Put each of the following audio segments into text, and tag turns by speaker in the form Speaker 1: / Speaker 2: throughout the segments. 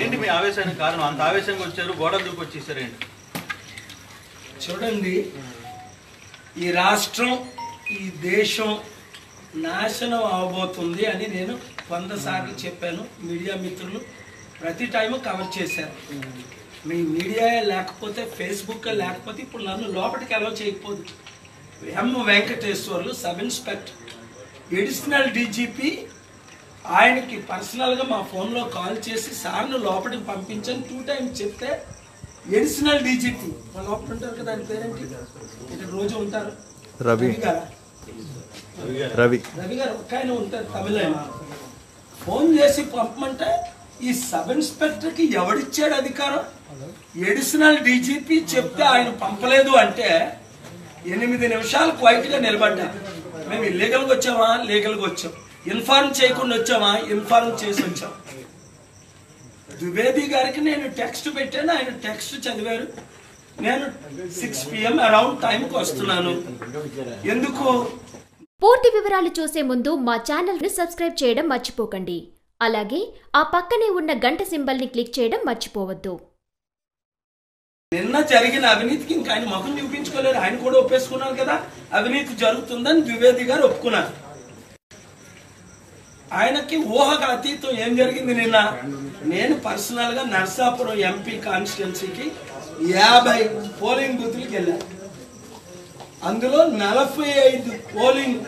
Speaker 1: ఏంటి మీ ఆవేశానికి కారణం? అంత ఆవేశంగా వచ్చారు గోడ దూకి వచ్చేసారు ఏంటి?
Speaker 2: చూడండి ఈ రాష్ట్రం ఈ దేశం నాశనం అవబోతుంది అని నేను వంద సార్లు చెప్పాను. మీడియా మిత్రులు ప్రతి టైము కవర్ చేశారు. మీ మీడియా లేకపోతే ఫేస్బుక్ లేకపోతే ఇప్పుడు నన్ను లోపలికి allow చేయకపోదు. M Venkateswarlu sub inspector additional DGP ఆయనకి పర్సనల్గా మా ఫోన్లో కాల్ చేసి సార్ను లోపలికి పంపించని టూ టైమ్స్ చెప్తే ఎడిషనల్ డీజీపీ మా లోపల ఉంటారు కదా ఆయన పేరేంటి? ఇక్కడ రోజు ఉంటారు?
Speaker 3: రవి. రవి
Speaker 2: రవి. గారు ఒక్క ఆయన ఉంటారు తమిళ. ఫోన్ చేసి పంపమంటే ఈ సబ్ ఇన్స్పెక్టర్కి ఎవడిచ్చాడు అధికారం? ఎడిషనల్ డీజీపీ చెప్తే ఆయన పంపలేదు అంటే ఎనిమిది నిమిషాలు క్వైట్గా నిలబడ్డా. మేము ఇల్లీగల్గా వచ్చామా? లీగల్గా వచ్చాం. ఇన్ఫార్మ్ చేయకుండా వచ్చామా? ఇన్ఫార్మ్ చేసి వచ్చాం. ద్వివేది గారికి నేను టెక్స్ట్ పెట్టాను. ఆయన టెక్స్ట్ చదివారు. నేను సిక్స్ పిఎం అరౌండ్ టైంకి వస్తున్నాను. ఎందుకు?
Speaker 4: పూర్తి వివరాలు చూసే ముందు మా ఛానల్ని సబ్స్క్రైబ్ చేయడం మర్చిపోకండి. అలాగే ఆ పక్కనే ఉన్న గంట సింబల్ని క్లిక్ చేయడం మర్చిపోవద్దు.
Speaker 2: నిన్న జరిగిన అవినీతికి ఇంకా ఆయన ముఖం చూపించుకోలేరు. ఆయన కూడా ఒప్పేసుకున్నారు కదా. అవినీతి జరుగుతుందని ద్వివేది గారు ఒప్పుకున్నారు. ఆయనకి ఊహకు అతీతం ఏం జరిగింది నిన్న? నేను పర్సనల్గా నర్సాపురం ఎంపీ కాన్స్టిట్యున్సీకి యాభై పోలింగ్ బూత్లకి వెళ్ళాను అందులో నలభై ఐదు పోలింగ్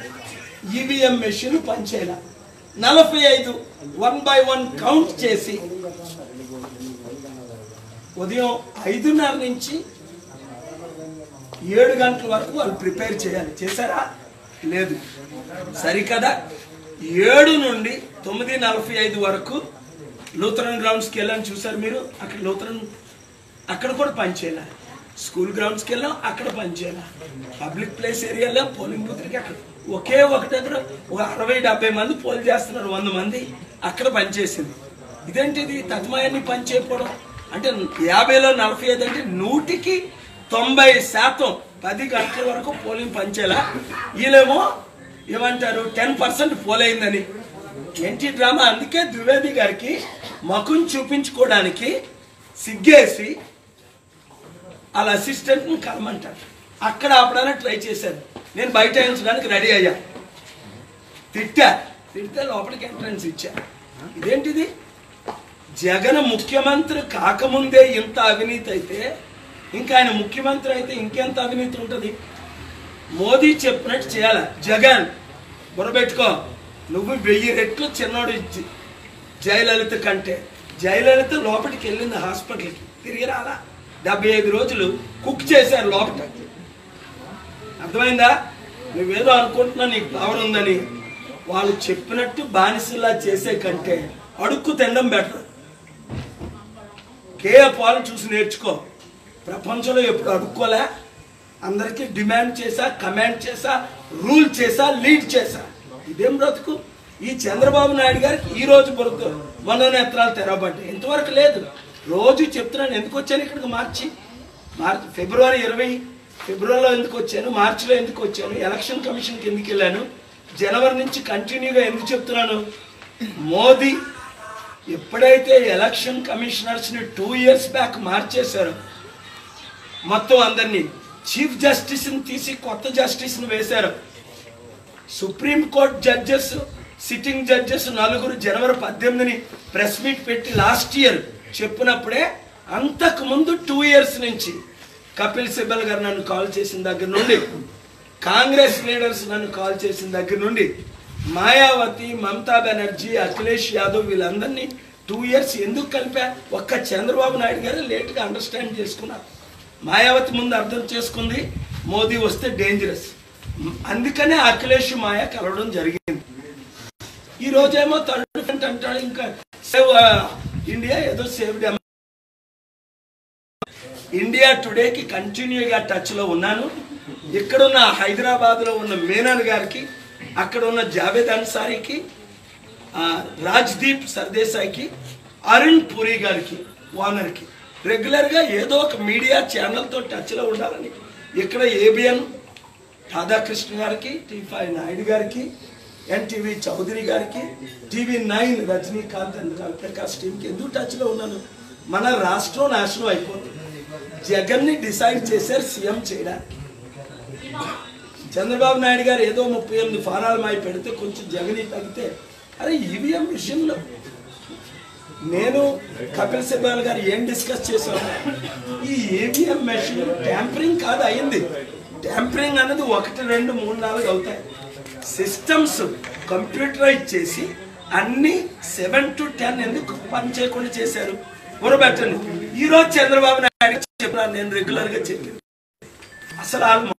Speaker 2: ఈవీఎం మెషిన్ పనిచేయాల. నలభై ఐదు వన్ బై వన్ కౌంట్ చేసి ఉదయం ఐదున్నర నుంచి ఏడు గంటల వరకు వాళ్ళు ప్రిపేర్ చేయాలి. చేశారా? లేదు. సరికదా? ఏడు నుండి తొమ్మిది నలభై ఐదు వరకు లూథరన్ గ్రౌండ్స్కి వెళ్ళాను చూసారు మీరు. అక్కడ లూథరన్ అక్కడ కూడా పనిచేయాలి స్కూల్ గ్రౌండ్స్కి వెళ్ళాం అక్కడ పనిచేయాలి పబ్లిక్ ప్లేస్ ఏరియాలో పోలింగ్ బూత్లకి అక్కడ. ఒకే ఒక దగ్గర ఒక అరవై డెబ్బై మంది పోల్ చేస్తున్నారు వంద మంది. అక్కడ పనిచేసింది ఇదేంటిది? తత్మయాన్ని పని చేయకపోవడం. అంటే యాభైలో నలభై ఐదు అంటే నూటికి తొంభై శాతం పది గంటల వరకు పోలింగ్ పనిచేయాల వీళ్ళేమో ఏమంటారు? టెన్ పర్సెంట్ పోలైందని ఏంటి డ్రామా? అందుకే ద్వివేది గారికి మకుని చూపించుకోవడానికి సిగ్గేసి వాళ్ళ అసిస్టెంట్ని కలమంటారు. అక్కడ ఆపడానికి ట్రై చేశాను నేను బయట ఎంచడానికి రెడీ అయ్యా. తిట్టా. తిడితే లోపలికి ఎంట్రన్స్ ఇచ్చా. ఇదేంటిది? జగన్ ముఖ్యమంత్రి కాకముందే ఇంత అవినీతి అయితే ఇంకా ఆయన ముఖ్యమంత్రి అయితే ఇంకెంత అవినీతి ఉంటుంది? మోదీ చెప్పినట్టు చేయాలి. జగన్ బుర్రబెట్టుకో నువ్వు వెయ్యి రెట్లు చిన్నోడు ఇచ్చి జయలలిత కంటే. జయలలిత లోపలికి వెళ్ళింది హాస్పిటల్కి. తిరిగి రాలా. డెబ్బై ఐదు రోజులు కుక్ చేశారు లోపల అర్థమైందా? నువ్వేదో అనుకుంటున్నా నీకు పవర్ ఉందని. వాళ్ళు చెప్పినట్టు బానిసల్లా చేసే కంటే అడుక్కు తినడం బెటర్ కేఏ పాలు చూసి నేర్చుకో. ప్రపంచంలో ఎప్పుడు అడుక్కోలే? అందరికీ డిమాండ్ చేశా కమాండ్ చేసా రూల్ చేసా లీడ్ చేశా. ఇదేం బ్రతుకు? ఈ చంద్రబాబు నాయుడు గారికి ఈ రోజు బ్రతుకు మనోనేత్రాలు నేత్రాలు తెరవబడ్డాయి. ఇంతవరకు లేదు. రోజు చెప్తున్నాను ఎందుకు వచ్చాను ఇక్కడికి? మార్చి మార్చి ఫిబ్రవరి ఇరవై ఫిబ్రవరిలో ఎందుకు వచ్చాను? మార్చిలో ఎందుకు వచ్చాను? ఎలక్షన్ కమిషన్కి ఎందుకు వెళ్ళాను. జనవరి నుంచి కంటిన్యూగా ఎందుకు చెప్తున్నాను? మోదీ ఎప్పుడైతే ఎలక్షన్ కమిషనర్స్ని టూ ఇయర్స్ బ్యాక్ మార్చేశారో మొత్తం అందరినీ చీఫ్ జస్టిస్ని తీసి కొత్త జస్టిస్ని వేశారు. Supreme court judges sitting judges నలుగురు జనవరి పద్దెనిమిదిని ప్రెస్ మీట్ పెట్టి లాస్ట్ ఇయర్ చెప్పినప్పుడే అంతకు ముందు టూ ఇయర్స్ నుంచి కపిల్ సిబ్బల్ గారు నన్ను కాల్ చేసిన దగ్గర నుండి కాంగ్రెస్ లీడర్స్ నన్ను కాల్ చేసిన దగ్గర నుండి మాయావతి మమతా బెనర్జీ అఖిలేష్ యాదవ్ వీళ్ళందరినీ టూ ఇయర్స్ ఎందుకు కలిపా? ఒక్క చంద్రబాబు నాయుడు గారు లేట్గా అండర్స్టాండ్ చేసుకున్నారు. మాయావతి ముందు అర్థం చేసుకుంది మోదీ వస్తే డేంజరస్ అందుకనే అఖిలేష్ మాయ కలవడం జరిగింది. ఈ రోజేమో థర్డ్ ఫ్రంట్ అంటాడు ఇంకా సేవ్ ఇండియా ఏదో సేవ్ ఇండియా టుడేకి కంటిన్యూగా టచ్లో ఉన్నాను. ఇక్కడున్న హైదరాబాద్లో ఉన్న మీనన్ గారికి అక్కడ ఉన్న జావేద్ అన్సారీకి రాజ్దీప్ సర్దేశాయికి అరుణ్ పురి గారికి ఓనర్కి. రెగ్యులర్గా ఏదో ఒక మీడియా ఛానల్తో టచ్లో ఉండాలని. ఇక్కడ ఏబిఎన్ రాధాకృష్ణ గారికి టీ ఫైవ్ నాయుడు గారికి ఎన్టీవీ చౌదరి గారికి TV nine Rajinikanth and Prakash టీంకి ఎందుకు టచ్లో ఉన్నాను? మన రాష్ట్రం నాశనం అయిపోతుంది. జగన్ని డిసైడ్ చేశారు సీఎం చేయడానికి. చంద్రబాబు నాయుడు గారు ఏదో ముప్పై ఎనిమిది ఫారాలు మాయి పెడితే కొంచెం జగని తగ్గితే అరే ఈవీఎం విషయంలో నేను కపిల్ సిబ్బాల్ గారు ఏం డిస్కస్ చేశాను ఈ ఏవిఎం మెషిన్ ట్యాంపరింగ్ కాదు అయింది. ట్యాంపరింగ్ అనేది ఒకటి రెండు మూడు నాలుగు అవుతాయి. సిస్టమ్స్ కంప్యూటరైజ్ చేసి అన్ని సెవెన్ టు టెన్ ఎందుకు పని చేయకుండా చేశారు? ఉరబెట్టండి. ఈ రోజు చంద్రబాబు నాయుడు చెప్పిన నేను రెగ్యులర్గా చెప్పింది. చెప్పాను అసలు ఆల్మో